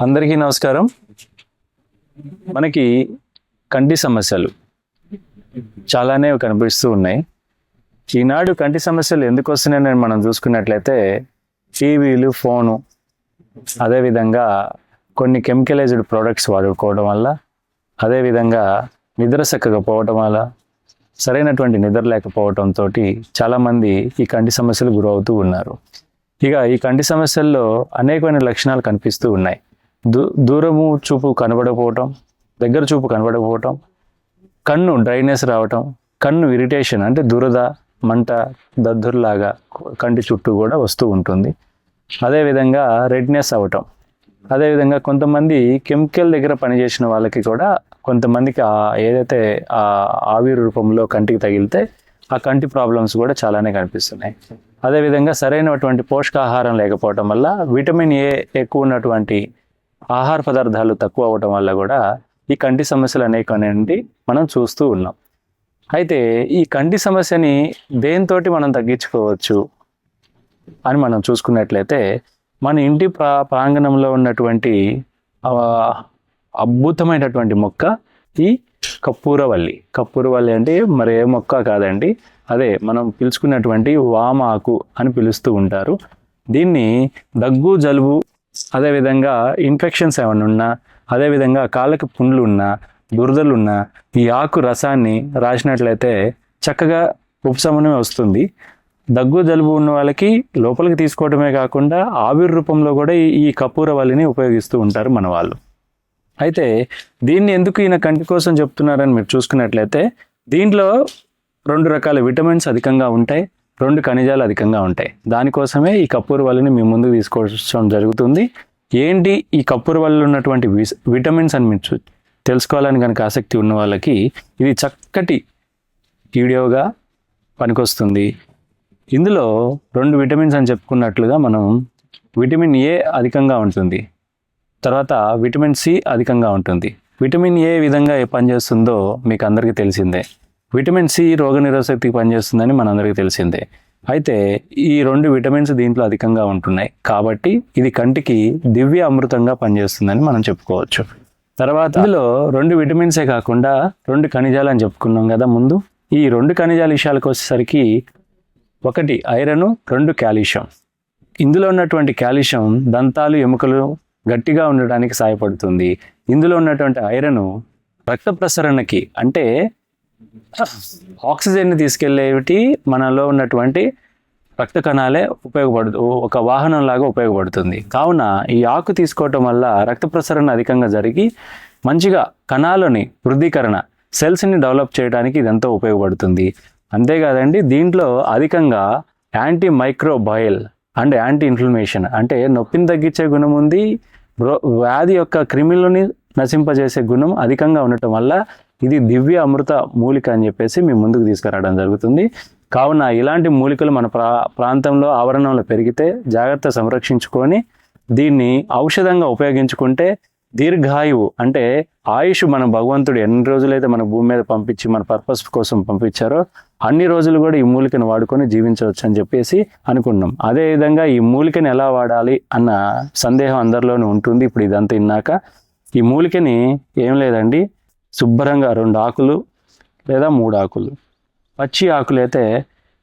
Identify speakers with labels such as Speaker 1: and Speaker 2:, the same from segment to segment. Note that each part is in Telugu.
Speaker 1: అందరికీ నమస్కారం. మనకి కంటి సమస్యలు చాలానే కనిపిస్తూ ఉన్నాయి. ఈనాడు కంటి సమస్యలు ఎందుకు వస్తున్నాయని మనం చూసుకున్నట్లయితే టీవీలు ఫోను అదేవిధంగా కొన్ని కెమికలైజ్డ్ ప్రోడక్ట్స్ వాడుకోవడం వల్ల అదేవిధంగా నిద్ర చక్కగా వల్ల సరైనటువంటి నిద్ర లేకపోవడంతో చాలామంది ఈ కంటి సమస్యలు గురవుతూ ఉన్నారు. ఇక ఈ కంటి సమస్యల్లో అనేకమైన లక్షణాలు కనిపిస్తూ ఉన్నాయి. దూ దూరము చూపు కనబడకపోవటం దగ్గర చూపు కనబడకపోవటం కన్ను డ్రైనెస్ రావటం కన్ను ఇరిటేషన్ అంటే దురద మంట దద్దుర్లాగా కంటి చుట్టూ కూడా వస్తూ ఉంటుంది. అదేవిధంగా రెడ్నెస్ అవ్వటం అదేవిధంగా కొంతమంది కెమికల్ దగ్గర పనిచేసిన వాళ్ళకి కూడా కొంతమందికి ఆ ఏదైతే ఆ ఆవిరి రూపంలో కంటికి తగిలితే ఆ కంటి ప్రాబ్లమ్స్ కూడా చాలానే కనిపిస్తున్నాయి. అదేవిధంగా సరైనటువంటి పోషకాహారం లేకపోవటం వల్ల విటమిన్ ఏ ఎక్కువ ఉన్నటువంటి ఆహార పదార్థాలు తక్కువ అవ్వటం వల్ల కూడా ఈ కంటి సమస్యలు అనేకనేవి మనం చూస్తూ ఉన్నాం. అయితే ఈ కంటి సమస్యని దేంతోటి మనం తగ్గించుకోవచ్చు అని మనం చూసుకున్నట్లయితే మన ఇంటి ప్రా ప్రాంగణంలో ఉన్నటువంటి అద్భుతమైనటువంటి మొక్క ఈ కప్పూరవల్లి కప్పూరవల్లి అంటే మరి ఏ మొక్క కాదండి. అదే మనం పిలుచుకున్నటువంటి వామాకు అని పిలుస్తూ ఉంటారు. దీన్ని దగ్గు జలుబు అదేవిధంగా ఇన్ఫెక్షన్స్ ఏమైనా ఉన్నా అదేవిధంగా కాళ్ళకి పుండ్లు ఉన్నా దురదలు ఉన్నా ఈ ఆకు రసాన్ని రాసినట్లయితే చక్కగా ఉపశమనమే వస్తుంది. దగ్గు జలుబు ఉన్న వాళ్ళకి లోపలికి తీసుకోవడమే కాకుండా ఆవిరి రూపంలో కూడా ఈ కపూర వల్లిని ఉపయోగిస్తూ ఉంటారు మన వాళ్ళు. అయితే దీన్ని ఎందుకు ఈయన కంటి కోసం చెప్తున్నారని మీరు చూసుకున్నట్లయితే దీంట్లో రెండు రకాల విటమిన్స్ అధికంగా ఉంటాయి. రెండు ఖనిజాలు అధికంగా ఉంటాయి. దానికోసమే ఈ కప్పూర వల్లిని మీ ముందుకు తీసుకోవడం జరుగుతుంది. ఏంటి ఈ కప్పూర వల్లిలో ఉన్నటువంటి విస్- విటమిన్స్ అని మీరు చూ- తెలుసుకోవాలని కనుక ఆసక్తి ఉన్న వాళ్ళకి ఇది చక్కటి వీడియోగా పనికొస్తుంది. ఇందులో రెండు విటమిన్స్ అని చెప్పుకున్నట్లుగా మనం విటమిన్ ఏ అధికంగా ఉంటుంది. తర్వాత విటమిన్ సి అధికంగా ఉంటుంది. విటమిన్ ఏ విధంగా పనిచేస్తుందో మీకు అందరికీ తెలిసిందే. విటమిన్ సి రోగనిరోధశక్తికి పనిచేస్తుందని మనందరికీ తెలిసిందే. అయితే ఈ రెండు విటమిన్స్ దీంట్లో అధికంగా ఉంటున్నాయి. కాబట్టి ఇది కంటికి దివ్య అమృతంగా పనిచేస్తుందని మనం చెప్పుకోవచ్చు. తర్వాత ఇందులో రెండు విటమిన్సే కాకుండా రెండు ఖనిజాలు అని చెప్పుకున్నాం కదా ముందు. ఈ రెండు ఖనిజాల విషయాలకు వచ్చేసరికి ఒకటి ఐరన్ రెండు కాల్షియం. ఇందులో ఉన్నటువంటి కాల్షియం దంతాలు ఎముకలు గట్టిగా ఉండడానికి సహాయపడుతుంది. ఇందులో ఉన్నటువంటి ఐరన్ రక్త ప్రసరణకి అంటే ఆక్సిజన్ని తీసుకెళ్ళేవి మనలో ఉన్నటువంటి రక్త కణాలే ఉపయోగపడు ఒక వాహనం లాగా ఉపయోగపడుతుంది. కావున ఈ ఆకు తీసుకోవటం వల్ల రక్త ప్రసరణ అధికంగా జరిగి మంచిగా కణాలని వృద్ధీకరణ సెల్స్ని డెవలప్ చేయడానికి ఇదంతా ఉపయోగపడుతుంది. అంతేకాదండి దీంట్లో అధికంగా anti microbial and anti inflammation అంటే నొప్పిని తగ్గించే గుణం ఉంది వ్యాధి యొక్క క్రిములని నశింపజేసే గుణం అధికంగా ఉండటం వల్ల ఇది దివ్య అమృత మూలిక అని చెప్పేసి మేము ముందుకు తీసుకురావడం జరుగుతుంది. కావున ఇలాంటి మూలికలు మన ప్రా ప్రాంతంలో ఆవరణంలో పెరిగితే జాగ్రత్త సంరక్షించుకొని దీన్ని ఔషధంగా ఉపయోగించుకుంటే దీర్ఘాయువు అంటే ఆయుష్ మన భగవంతుడు ఎన్ని రోజులైతే మన భూమి మీద పంపించి మన పర్పస్ కోసం పంపించారో అన్ని రోజులు కూడా ఈ మూలికను వాడుకొని జీవించవచ్చు అని చెప్పేసి అనుకున్నాం. అదే విధంగా ఈ మూలికని ఎలా వాడాలి అన్న సందేహం అందరిలోనూ ఉంటుంది. ఇప్పుడు ఇదంతా ఇన్నాక ఈ మూలికని ఏం లేదండి శుభ్రంగా రెండు ఆకులు లేదా మూడు ఆకులు. పచ్చి ఆకులు అయితే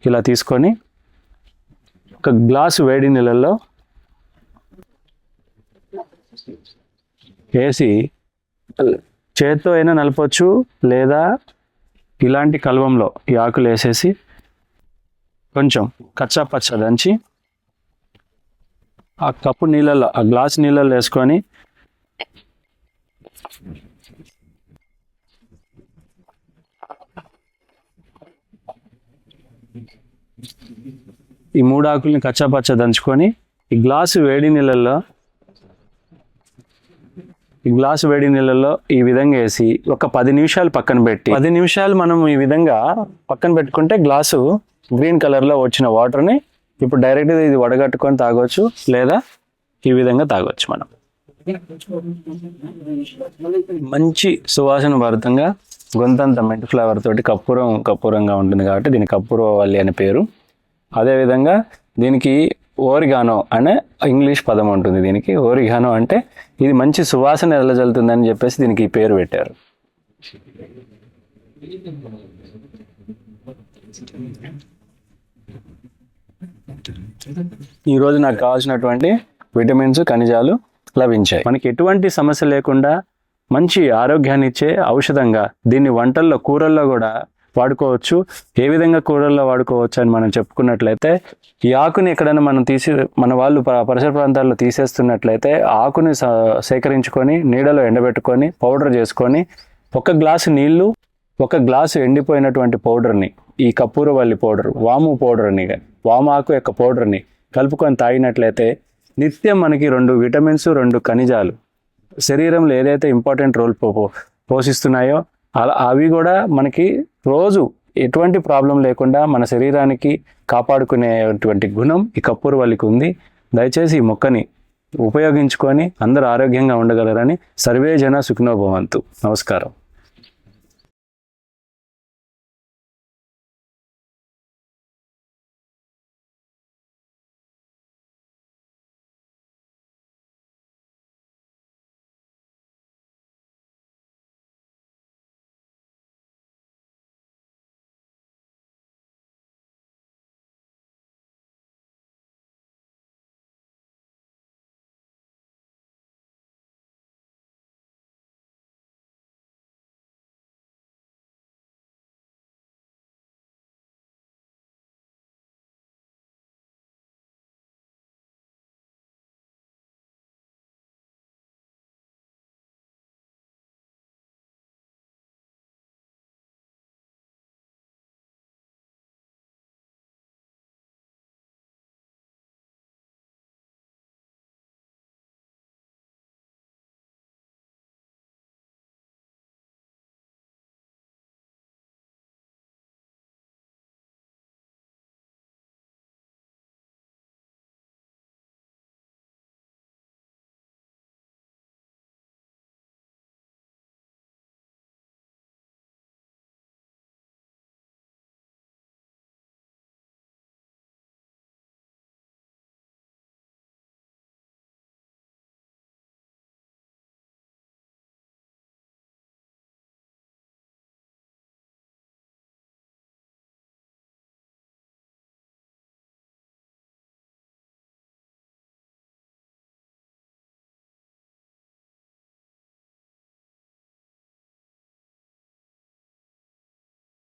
Speaker 1: ఇలా తీసుకొని ఒక గ్లాసు వేడి నీళ్ళల్లో వేసి చేత్తో అయినా నలపొచ్చు లేదా ఇలాంటి కలవంలో ఈ ఆకులు వేసేసి కొంచెం కచ్చా పచ్చ దంచి ఆ కప్పు నీళ్ళల్లో ఆ గ్లాస్ నీళ్ళల్లో వేసుకొని ఈ మూడు ఆకుల్ని కచ్చా పచ్చ దంచుకొని ఈ గ్లాసు వేడి నీళ్ళల్లో ఈ గ్లాసు వేడి నీళ్ళల్లో ఈ విధంగా వేసి ఒక పది నిమిషాలు పక్కన పెట్టి పది నిమిషాలు మనం ఈ విధంగా పక్కన పెట్టుకుంటే గ్లాసు గ్రీన్ కలర్లో వచ్చిన వాటర్ని ఇప్పుడు డైరెక్ట్గా ఇది వడగట్టుకొని తాగొచ్చు లేదా ఈ విధంగా తాగొచ్చు మనం. మంచి సువాసన భరితంగా గొంతంత మెంట్ ఫ్లేవర్ తోటి కర్పూరం కర్పూరంగా ఉంటుంది కాబట్టి దీని కర్పూరవల్లి అనే పేరు. అదేవిధంగా దీనికి ఓరిగానో అనే ఇంగ్లీష్ పదం ఉంటుంది దీనికి. ఓరిగానో అంటే ఇది మంచి సువాసన వెదజల్లుతుందని చెప్పేసి దీనికి ఈ పేరు పెట్టారు. ఈరోజు నాకు కావాల్సినటువంటి విటమిన్స్ ఖనిజాలు లభించాయి. మనకి ఎటువంటి సమస్య లేకుండా మంచి ఆరోగ్యాన్ని ఇచ్చే ఔషధంగా దీన్ని వంటల్లో కూరల్లో కూడా వాడుకోవచ్చు. ఏ విధంగా కూరల్లో వాడుకోవచ్చు అని మనం చెప్పుకున్నట్లయితే ఈ ఆకుని ఎక్కడైనా మనం తీసి మన వాళ్ళు పరిసర ప్రాంతాల్లో తీసేస్తున్నట్లయితే ఆకుని సేకరించుకొని నీడలో ఎండబెట్టుకొని పౌడర్ చేసుకొని ఒక గ్లాసు నీళ్ళు ఒక గ్లాసు ఎండిపోయినటువంటి పౌడర్ని ఈ కప్పూరవల్లి పౌడర్ వాము పౌడర్ని వామాకు యొక్క పౌడర్ని కలుపుకొని తాగినట్లయితే నిత్యం మనకి రెండు విటమిన్స్ రెండు ఖనిజాలు. శరీరంలో ఏదైతే ఇంపార్టెంట్ రోల్ పో పోషిస్తున్నాయో అలా అవి కూడా మనకి రోజు ఎటువంటి ప్రాబ్లం లేకుండా మన శరీరానికి కాపాడుకునేటువంటి గుణం ఈ కప్పూరవల్లికి ఉంది. దయచేసి ఈ మొక్కని ఉపయోగించుకొని అందరూ ఆరోగ్యంగా ఉండగలరని సర్వే జన సుఖినోభవంతు నమస్కారం.